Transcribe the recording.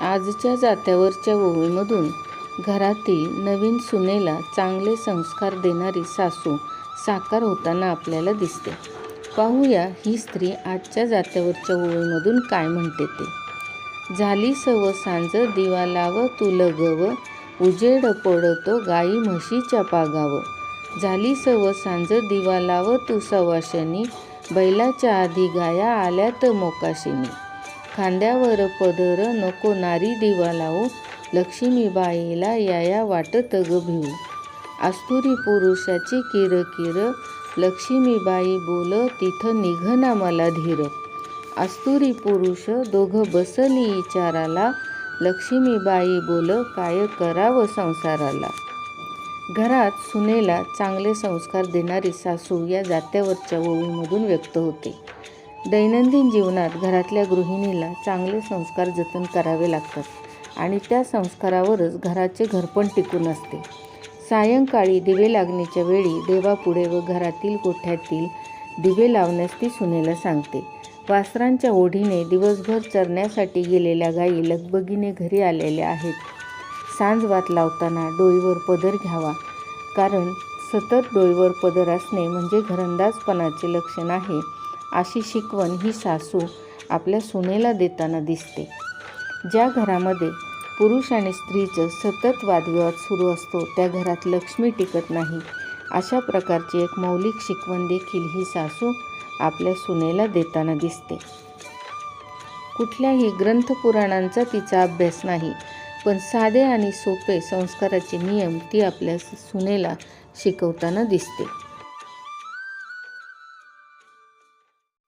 आजच्या जात्यावरच्या ओवीमधून घरातील नवीन सुनेला चांगले संस्कार देणारी सासू साकार होताना आपल्याला दिसते. पाहूया ही स्त्री आजच्या जात्यावरच्या ओळीमधून काय म्हणते ते. झाली सव सांज दिवा लाव तुल गव उजेड पडतो गाई म्हशीच्या पागाव. झाली सव सांज दिवा लाव तू सवाशनी बैलाच्या आधी गाया आल्यात मोकाशिनी. खांद्यावर पदर नको नारी दिवा लावू लक्ष्मीबाईला याया वाटत ग भिऊ. आस्तुरी पुरुषाची किर किर लक्ष्मीबाई बोल तिथं निघना मला धीर. आस्तुरी पुरुष दोघं बसली विचाराला लक्ष्मीबाई बोल काय करावं संसाराला? घरात सुनेला चांगले संस्कार देणारी सासू या जात्यावरच्या ओळीमधून व्यक्त होते. दैनंदिन जीवनात घरातल्या गृहिणीला चांगले संस्कार जतन करावे लागतात आणि त्या संस्कारावरच घराचे घरपण टिकून असते. सायंकाळी दिवे लागण्याच्या वेळी देवापुढे व घरातील गोठ्यातील दिवे लावण्यास ती सुनेला सांगते. वासरांच्या ओढीने दिवसभर चरण्यासाठी गेलेल्या गायी लगबगीने घरी आलेल्या आहेत. सांजवात लावताना डोईवर पदर घ्यावा कारण सतत डोईवर पदर असणे म्हणजे घरंदाजपणाचे लक्षण आहे. अशी शिकवण ही सासू आपल्या सुनेला देताना दिसते. ज्या घरामध्ये पुरुष आणि स्त्रीचं सतत वादविवाद सुरू असतो त्या घरात लक्ष्मी टिकत नाही. अशा प्रकारची एक मौलिक शिकवण देखील ही सासू आपल्या सुनेला देताना दिसते. कुठल्याही ग्रंथपुराणांचा तिचा अभ्यास नाही पण साधे आणि सोपे संस्काराचे नियम ती आपल्या सुनेला शिकवताना दिसते.